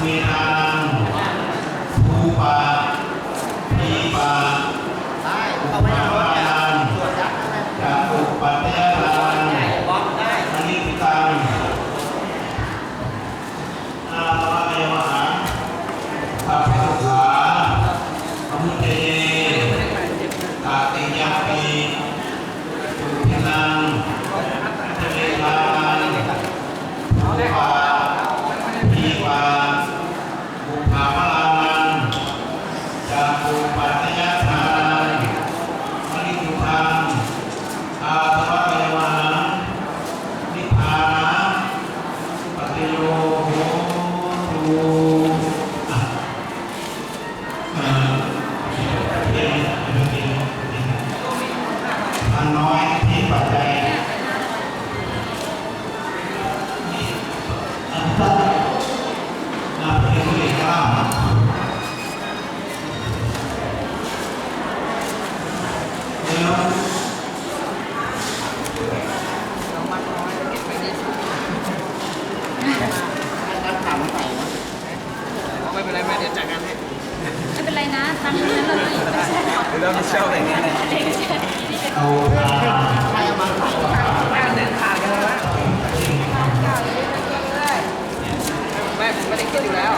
Thank you. ติ ทางน้อยที่ปัจจัยนี่อะอะเป็นผู้หญิงกล้าแล้วตั้งถามใส่นะไม่เป็นไรแม่เดี๋ยวจ่ายงานให้ ไม่เป็นไรนะ ตังค์นั้นเราจะอยู่ไม่ใช่หรอกเดี๋ยวเราเช่าอย่างนี้เลยเอาทางใครเอามาใส่วะแม่เดินทางกันเลยนะ แม่ผมไม่ได้คิดอยู่แล้ว